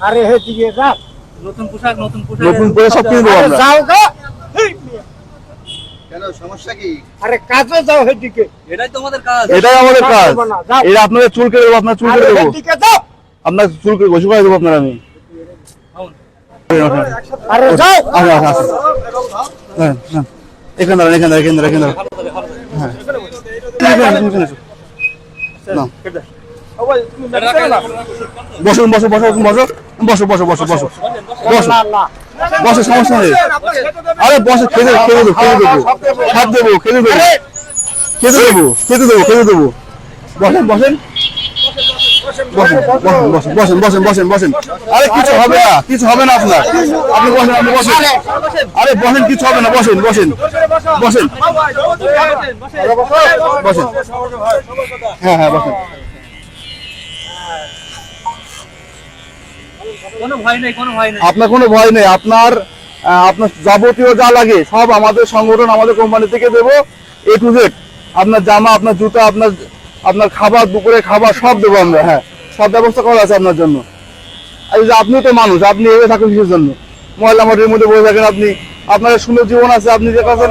আরে হে দিকে যা। নতুন পোশাক নতুন পোশাক। নতুন করে সব কিনে দেবো আরে আমরা। যাও গো। কেন সমস্যা কি? আরে কাজে যাও হে দিকে। এটাই তোমাদের কাজ। এটাই আমাদের কাজ না। এটা আপনাদের চুল কেটে দেবো আপনার চুল আরে কেটে দেবো। দিকে যাও। আপনার চুল কেটে গোসল করে দেবো আপনার আমি। আরে যাও। আসুন আসুন হ্যাঁ হ্যাঁ। এখানে দাঁড়ান এখানে দাঁড়ান এখানে দাঁড়ান এখানে দাঁড়ান। হ্যাঁ। এখানে বসুন বসো বসো বসো বসো বসো বসো বসো বসো বসো সমস্যা নেই। আরে বসো খেতে খেতে দেবো খেতে দেবো। ভাত দেবো খেতে দেবো। খেতে দেবো খেতে দেবো খেতে দেবো। বসেন। বসেন বসেন বসেন বসেন বসেন বসেন বসেন। আরে কিছু হবে না কিছু হবে না আপনার। আপনি বসেন আপনি বসেন। আরে বসেন কিছু হবে না বসেন বসেন। বসেন। বসেন। হ্যাঁ হ্যাঁ বসেন। আপনার কোনো ভয় নেই। আপনার আপনার যাবতীয় যা লাগে সব আমাদের সংগঠন আমাদের কোম্পানি থেকে দেবো। এ টু জেড আপনার জামা আপনার জুতা আপনার আপনার খাবার দুপুরে খাবার সব দেবো আমরা হ্যাঁ। সব ব্যবস্থা করা আছে আপনার জন্য। আর এই যে আপনিও তো মানুষ আপনি এভাবে থাকেন কিসের জন্য? ময়লা মাটির মধ্যে বসে থাকেন আপনি। আপনার সুন্দর জীবন আছে আপনি যে পাচ্ছেন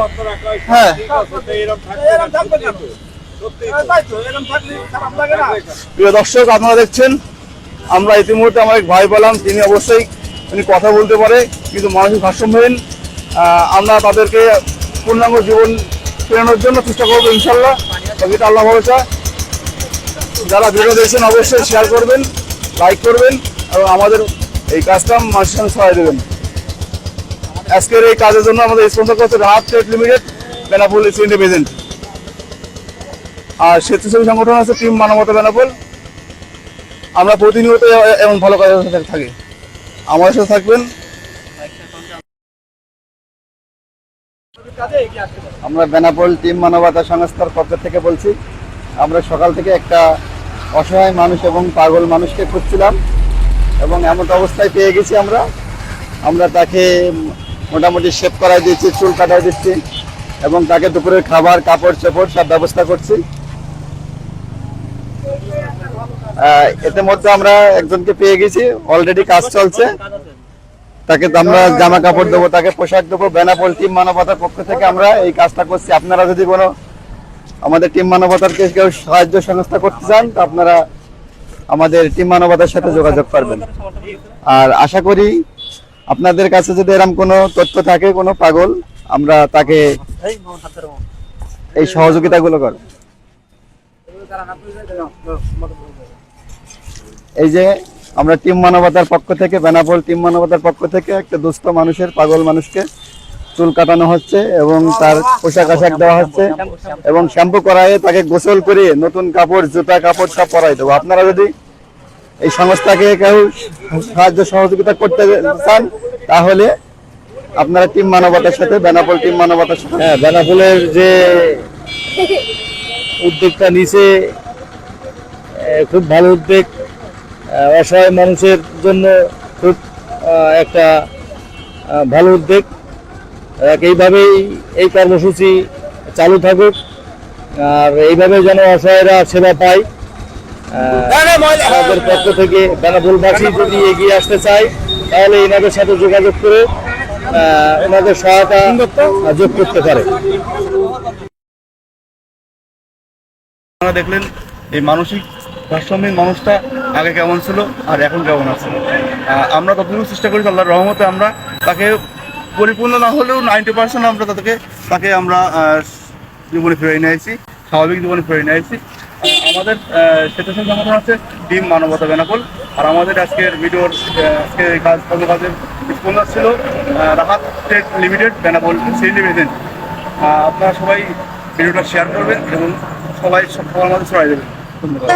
হ্যাঁ। প্রিয় দর্শক আপনারা দেখছেন আমরা ইতিমধ্যে আমার এক ভাই পেলাম, তিনি অবশ্যই উনি কথা বলতে পারে, কিন্তু মানসিক ভারসাম্যহীন। আমরা তাদেরকে পূর্ণাঙ্গ জীবন ফেরানোর জন্য চেষ্টা করব, ইনশাল্লাহ। বাকিটা আল্লাহ ভরসা। যারা ভিডিও দেখছেন, অবশ্যই শেয়ার করবেন লাইক করবেন, এবং আমাদের এই কাজটা মানুষের সঙ্গে সহায় দেবেন। আজকের এই কাজের জন্য আমাদের স্পন্সর করছে Rahat trade limited, Benapole India present আর স্বেচ্ছাসেবী সংগঠন আছে, টিম মানবতা বেনাপোল। আমরা প্রতিনিয়ত এমন ভালো কাজের সাথে থাকি। আমাদের সাথে থাকবেন। আমরা বেনাপোল টিম মানবতা সংস্থার পক্ষ থেকে বলছি, আমরা সকাল থেকে একটা অসহায় মানুষ এবং পাগল মানুষকে খুঁজছিলাম এবং এমন অবস্থায় পেয়ে গেছি আমরা। আমরা তাকে মোটামুটি শেভ করাই দিয়েছি চুল কাটাই দিচ্ছি এবং তাকে দুপুরের খাবার, কাপড়, চোপড় সব ব্যবস্থা করছি। এতে মধ্যে আমরা একজনকে পেয়ে গেছি। অলরেডি কাজ চলছে। তাকে আমরা জামা কাপড় দেবো, তাকে পোশাক দেবো, বেনাপোল টিম মানবতার পক্ষ থেকে আমরা এই কাজটা করছি। আপনারা যদি কোনো আমাদের টিম মানবতার কে কেউ সাহায্য সংস্থা করতে চান, তো আপনারা আমাদের টিম মানবতার সাথে যোগাযোগ করবেন। আর আশা করি আপনাদের কাছে যদি এরকম কোনো তথ্য থাকে, কোনো পাগল, আমরা তাকে এই সহযোগিতাগুলো করব। এই যে আমরা টিম মানবতার পক্ষ থেকে, বেনাপোল টিম মানবতার পক্ষ থেকে একটা দুস্থ মানুষের, পাগল মানুষকে চুল কাটানো হচ্ছে এবং তার পোশাক আশাক দেওয়া হচ্ছে এবং শ্যাম্পু করায়ে তাকে গোসল করে নতুন কাপড়, জুতা, কাপড় সব পরাই দেবো। আপনারা যদি এই সংস্থাকে কেউ সাহায্য সহযোগিতা করতে চান, তাহলে আপনারা টিম মানবতার সাথে, বেনাপোল টিম মানবতার সাথে। হ্যাঁ বেনাপোলের যে উদ্যোগটা নিচে খুব ভালো উদ্যোগ। অসহায় মানুষের জন্য খুব একটা ভালো উদ্যোগ। এইভাবেই এই কর্মসূচি চালু থাকুক আর এইভাবে যেন অসহায়রা সেবা পায় আমাদের পক্ষ থেকে বেনাফুলবাসী যদি এগিয়ে আসতে চায় তাহলে এনাদের সাথে যোগাযোগ করে আহ, ওনাদের সহায়তা যোগ করতে পারে। দেখলেন এই মানসিক ভারসাম্যহীন মানুষটা আগে কেমন ছিল আর এখন কেমন আছে? আমরা ততটুকু চেষ্টা করি আল্লাহর রহমতে আমরা তাকে পরিপূর্ণ না হলেও নাইনটি পার্সেন্ট আমরা তাদেরকে তাকে আমরা জীবনে ফিরে নিয়ে আসছি স্বাভাবিক জীবনে ফিরে নিয়ে আহ, আমাদের স্বেচ্ছাসেবী সংগঠন আছে টিম মানবতা বেনাপোল আর আমাদের আজকের ভিডিওর আজকে কাজ কর্মকাজের স্পন্সর ছিল Rahat trade limited Benapole CD present আপনারা সবাই ভিডিওটা শেয়ার করবেন এবং সবাই সবার মধ্যে ছড়াই দেবেন। ধন্যবাদ।